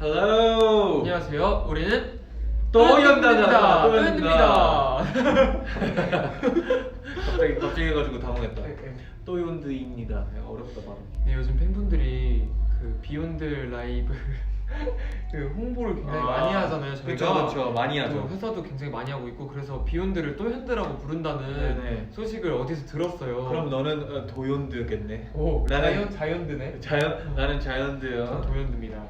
Hello. 안녕하세요. 우리는 또. 연단이다. 또 연입니다. 갑자기 갑자기 해가지고 당황했다. 네, 네. 또연드입니다. 야, 어렵다 발음. 네, 요즘 팬분들이 그 비욘드 라이브 그 홍보를 굉장히 아, 많이 하잖아요. 저희가 그쵸, 그쵸. 많이 하죠. 또 회사도 굉장히 많이 하고 있고 그래서 비욘드를 또 현드라고 부른다는 네네. 소식을 어디서 들었어요. 그럼 너는 어, 도연드겠네. 오 나는- 자이언 자이언드네. 자연 나는 자연드요. 전 도현드입니다.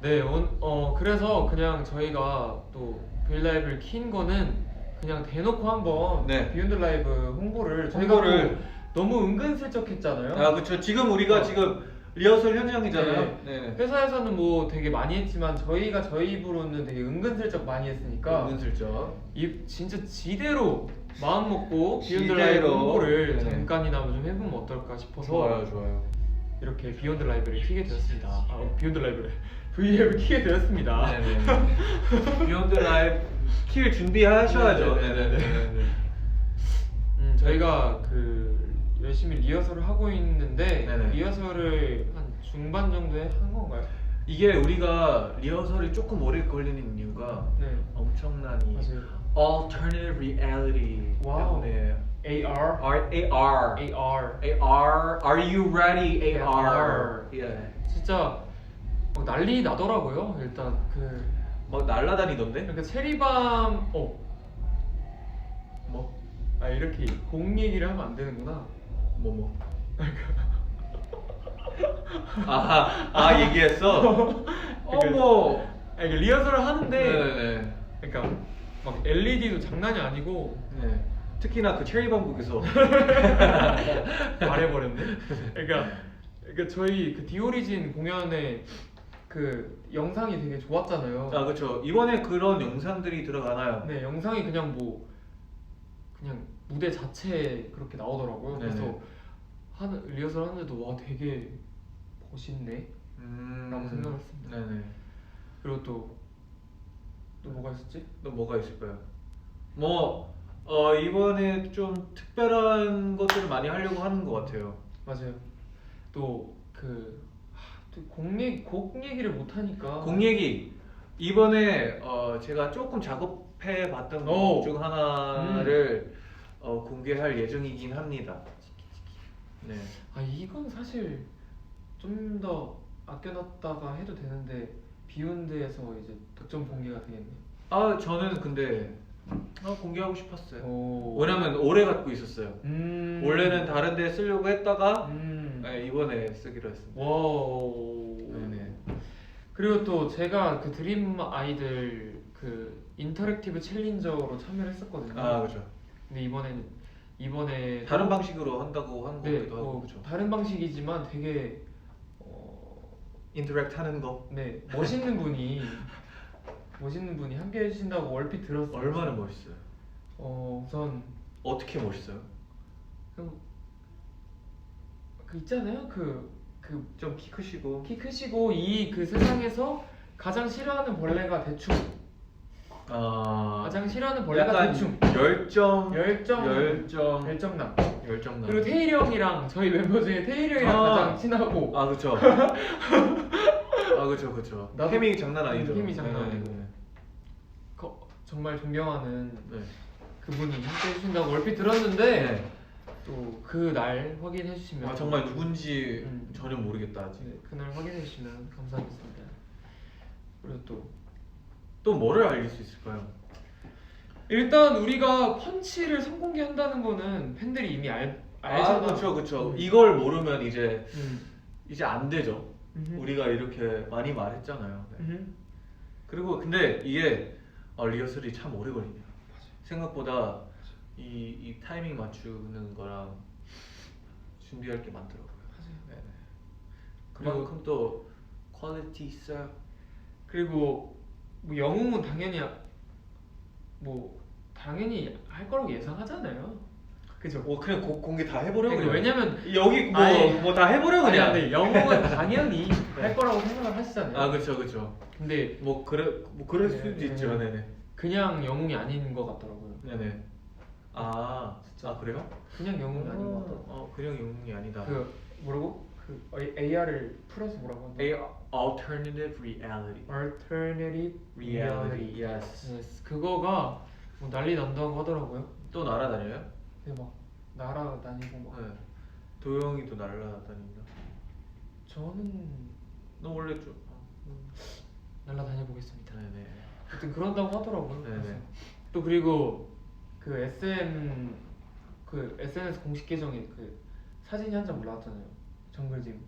네, 온, 어 그래서 그냥 저희가 또 비욘드라이브를 킨 거는 그냥 대놓고 한번 네. 비욘드 라이브 홍보를 저희가 홍보를- 또 너무 은근슬쩍 했잖아요. 아 그렇죠. 지금 우리가 어. 지금 리허설 현장이잖아요. 네. 네. 회사에서는 뭐 되게 많이 했지만 저희가 저희 입으로는 되게 은근슬쩍 많이 했으니까 은근슬쩍. 이 진짜 지대로 마음 먹고 비욘드 지대로. 라이브 홍보를 네네. 잠깐이나마 좀 해보면 어떨까 싶어서 좋아요, 좋아요. 이렇게 비욘드 라이브를 키게 되었습니다. 아, 비욘드 라이브를 V앱을 키게 되었습니다. 네네. 비욘드 라이브 킬 준비하셔야죠. 네네네. 음, 저희가 그 열심히 리허설을 하고 있는데 네네. 리허설을 한 중반 정도에 한 건가요? 이게 우리가 리허설이 조금 오래 걸리는 이유가 네. 엄청난 이 맞아요. alternative reality 와우. 때문에 AR, R A R AR. A R Are you ready? A R AR. 예. 진짜 막 난리 나더라고요. 일단 그 막 날라다니던데? 그러니까 체리밤 어 뭐? 아 이렇게 공 얘기를 하면 안 되는구나. 뭐 뭐? 아, 아 얘기했어? 어머 아 이게 리허설을 하는데 네네네 그러니까 막 LED도 장난이 아니고 네. 특히나 그 체리 방국에서 말해버렸네. 그러니까, 그러니까 저희 그 디오리진 공연에 그 영상이 되게 좋았잖아요. 아 그렇죠 이번에 그런 영상들이 들어가나요? 네, 영상이 그냥 뭐 그냥 무대 자체에 그렇게 나오더라고요. 네네. 그래서 하는 리허설 하는데도 와 되게 멋있네. 음... 라고 생각했습니다. 네네 그리고 또, 또 뭐가 있었지? 또 뭐가 있을까요? 뭐 어, 이번에 좀 특별한 것들을 많이 하려고 하는 것 같아요 맞아요. 또그 곡, 얘기, 곡 얘기를 못 하니까 곡 얘기 이번에 어, 제가 조금 작업해 봤던 오. 곡중 하나를 어, 공개할 예정이긴 합니다 네. 아 이건 사실 좀 더 아껴놨다가 해도 되는데 비욘드에서 이제 독점 공개가 되겠네. 아 저는 근데 아, 공개하고 싶었어요 오. 왜냐면 오래 갖고 있었어요 음. 원래는 다른 데 쓰려고 했다가 음. 네, 이번에 쓰기로 했습니다 와우. 네네. 그리고 또 제가 그 드림 아이들 그 인터랙티브 챌린저로 참여를 했었거든요. 아 그렇죠 근데 이번에는 이번에 다른 방식으로 한다고 한 네, 거기도 하고 뭐 그렇죠 다른 방식이지만 되게 어, 인터랙트 하는 거 네 멋있는 분이 멋있는 분이 함께 해주신다고 얼핏 들었어요. 얼마나 멋있어요? 어 우선 어떻게 멋있어요? 그, 그 있잖아요. 그그 좀 키 크시고. 키 크시고 이 그 세상에서 가장 싫어하는 벌레가 대충. 아 가장 싫어하는 벌레가 약간 대충. 열정 열정 열정. 열정남. 열정남. 그리고 태일이 형이랑 저희 멤버 중에 태일이 형이랑 아. 가장 친하고. 아 그쵸 아 그쵸 그쵸 나도- 케미 장난 아니죠 케미 장난 네, 아니고. 네, 거- 정말 존경하는 네. 그분이 함께 해주신다고 얼핏 들었는데 네. 또 그 날 확인해 주시면 아, 정말 누군지 음. 전혀 모르겠다 아직 네, 그날 확인해 주시면 감사하겠습니다 그리고 또 또 뭐를 알릴 수 있을까요? 일단 우리가 펀치를 선공개한다는 거는 팬들이 이미 알 알잖아. 아 그쵸 그쵸 음. 이걸 모르면 이제 음. 이제 안 되죠 음흠. 우리가 이렇게 많이 말했잖아요 네. 음흠. 그리고 근데 이게 어, 리허설이 참 오래 걸리네요. 생각보다 이, 이 타이밍 맞추는 거랑 준비할 게 많더라고요. 맞아요. 네네. 그만큼 또 퀄리티 있어요. 그리고 뭐 영웅은 당연히 아- 뭐 당연히 할 거라고 예상하잖아요. 그죠? 뭐 그냥 고, 공개 다 해보려 그러니까 그냥. 왜냐면 여기 뭐 아니, 뭐 다 해보려 아니 그냥. 근데 영웅은 당연히 할 거라고 생각을 하시잖아요. 아 그렇죠 그렇죠. 근데 뭐 그래 뭐 그럴 네, 수도 네. 있죠. 네네. 그냥 영웅이 아닌 것 같더라고요. 네네. 아, 아 그래요? 그냥 영웅이 아닌 것 같더라고요. 어 그냥 영웅이 아니다. 그 뭐라고? 그그 AR을 풀어서 뭐라고? A alternative reality. Alternative Reality. Yes. 그거가 뭐 난리 난다고 하더라고요. 또 날아다녀요? 근데 막 날아다니고 막 네. 도영이도 날아다닌다. 저는 너 원래 좀. 날아다녀 보겠습니다. 네네. 하여튼 그런다고 하더라고요. 네네. 그래서 또 그리고 그 SM 그 SNS 공식 계정에 그 사진이 한 장 올라왔잖아요. 정글짐.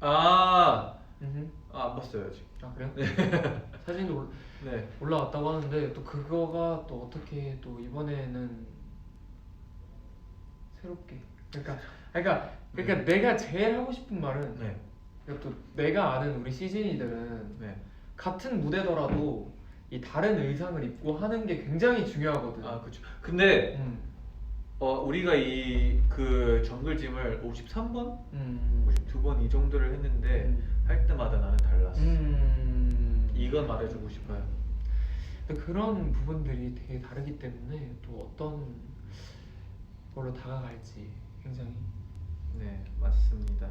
아, 음흠. 아, 안 봤어요 아직. 아 그래요? 사진도 올, 네. 올라왔다고 하는데 또 그거가 또 어떻게 또 이번에는 새롭게 그러니까 그러니까 그러니까 내가 제일 하고 싶은 말은 네. 그러니까 또 내가 아는 우리 시즌이들은 네. 같은 무대더라도 이 다른 의상을 입고 하는 게 굉장히 중요하거든. 아, 그렇죠. 근데 음. 어 우리가 이 그 정글짐을 53번, 음. 52번 이 정도를 했는데 음. 할 때마다 나는 달랐어. 음. 이건 말해주고 싶어요. 그런 부분들이 되게 다르기 때문에 또 어떤 걸로 다가갈지 굉장히 네, 맞습니다.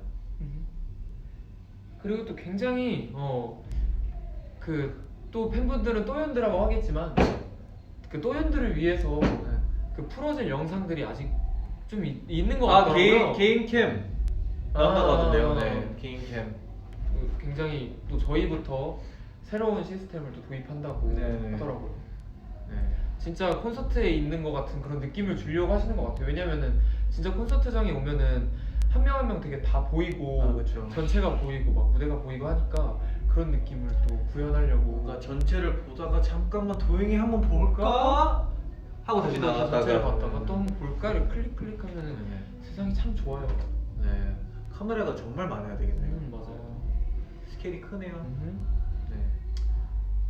그리고 또 굉장히 어그 또 팬분들은 또연드라고 하겠지만 그 또연들을 위해서 네. 그 풀어질 영상들이 아직 좀 있, 있는 것 아, 같더라고요. 개인 개인 캠 나온다거든요. 아. 네, 개인 캠. 그 굉장히 또 저희부터 새로운 시스템을 또 도입한다고 네네. 하더라고요. 네. 진짜 콘서트에 있는 것 같은 그런 느낌을 주려고 하시는 것 같아요. 왜냐면은 진짜 콘서트장에 오면은 한 명 한 명 되게 다 보이고 아, 그쵸. 전체가 보이고 막 무대가 보이고 하니까 그런 느낌을 또 구현하려고 뭔가 전체를 보다가 잠깐만 도영이 한번 볼까 하고 다시 나갔다가 전체를 봤다가 또 한번 볼까 이렇게 클릭 클릭하면은 네네. 세상이 참 좋아요. 네, 카메라가 정말 많아야 되겠네요. 음, 맞아요. 스케일이 크네요. 음.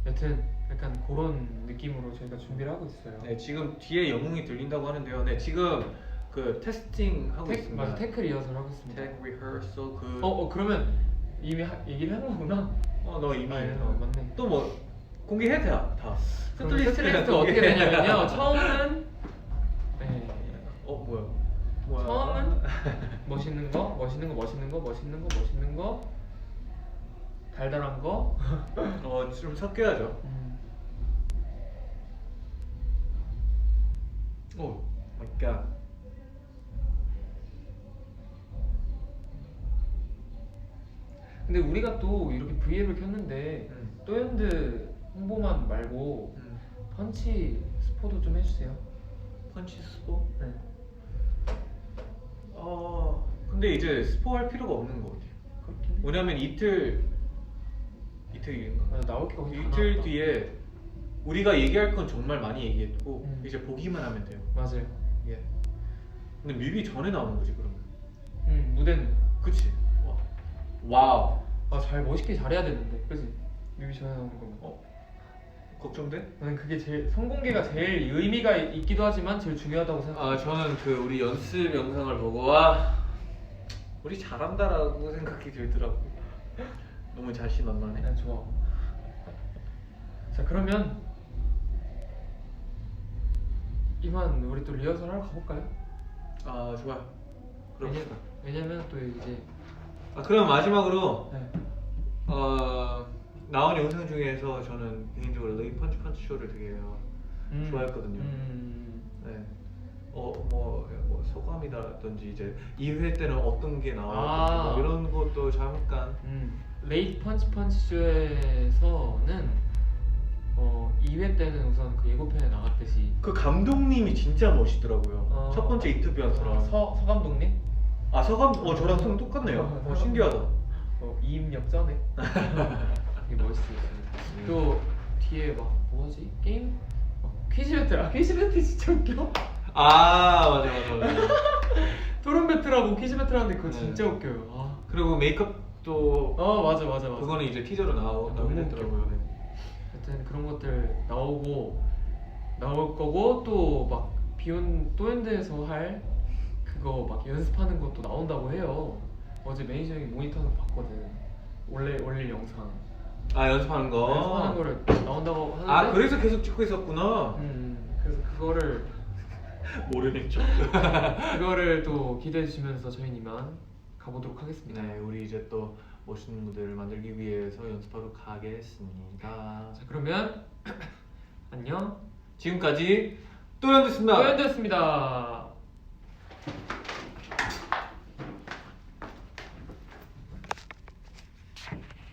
네. 여튼 약간 그런 느낌으로 저희가 준비를 하고 있어요. 네, 지금 뒤에 영웅이 들린다고 하는데요. 네, 지금 그 테스팅 하고 테, 있습니다. 맞아 테크 리허설 하고 있습니다. 텍 리허설 그 어, 어 그러면 이미 하, 얘기를 한 거구나. 어, 너 이미 아, 예, 어, 맞네. 또뭐 공개해도 돼, 다. 그럼 세트리스트 어떻게 되냐면요. 처음은 네. 어 뭐야? 뭐야? 처음은 멋있는 거, 멋있는 거, 멋있는 거, 멋있는 거, 멋있는 거, 달달한 거. 어 좀 섞여야죠. 음. 오 갓. 근데 우리가 또 이렇게 V앱을 켰는데 음. 또현드 홍보만 말고 음. 펀치 스포도 좀 해주세요. 펀치 스포? 네. 어 근데 이제 스포 할 필요가 없는 것 같아요. 그렇긴 해. 왜냐면 이틀 이틀 뒤인가? 맞아, 나올 게 거의 다 이틀 나왔다. 뒤에 우리가 얘기할 건 정말 많이 얘기했고 음. 이제 보기만 하면 돼요. 맞아요. 예. 근데 뮤비 전에 나오는 거지 그러면. 음 무대는 그치? 와. 와우. 아 잘 멋있게 잘해야 되는데, 그지? 뮤비 전에 나오는 거면. 어? 걱정돼? 나는 그게 제일 성공개가 제일 의미가 있기도 하지만 제일 중요하다고 생각해. 아 저는 그 우리 연습 영상을 보고 와 우리 잘한다라고 생각이 들더라고. 너무 자신 만만해. 네, 좋아. 자 그러면 이만 우리 또 리허설 하러 가볼까요? 아 좋아요. 그럽시다. 왜냐, 왜냐면 또 이제 아 그럼 마지막으로 네. 어 나온 영상 중에서 저는 개인적으로 레이 펀치 펀치 쇼를 되게 음, 좋아했거든요. 음, 네. 어 뭐 뭐 소감이라든지 이제 2회 때는 어떤 게 나왔고 아. 뭐 이런 것도. 레이트 펀치 펀치 쇼에서는 어 2회 때는 우선 그 예고편에 나갔듯이 그 감독님이 진짜 멋있더라고요. 어. 첫 번째 인터뷰한서랑 어, 서, 서 감독님? 아 서감 어 저랑 성 똑같네요. 어, 신기하다. 어, 이임역 전에 되게 멋있었어요. 음. 또 뒤에 막 뭐지 게임 어, 퀴즈 배틀 아 퀴즈 배틀 진짜 웃겨. 아 맞아 맞아 맞아. 토론 배틀하고 퀴즈 배틀 하는데 그거 네. 진짜 웃겨요. 아. 그리고 메이크업 도어 맞아 맞아 맞아. 그거는 이제 티저로 나오 너무 나오게 됐더라고요. 네. 하여튼 그런 것들 나오고 나올 거고 또 막 비온 또엔드에서 할 그거 막 연습하는 것도 나온다고 해요. 어제 매니저 형이 모니터에서 봤거든. 원래 올릴 영상. 아 연습하는 거. 연습하는 거를 나온다고 하는데. 아 그래서 계속 찍고 있었구나. 음, 그래서 그거를 모르는 척. 그거를 또 기대해 주시면서 저희는 이만 가보도록 하겠습니다. 네, 우리 이제 또 멋있는 무대를 만들기 위해서 연습하러 가겠습니다. 자 그러면 안녕. 지금까지 또연드였습니다 또연드였습니다.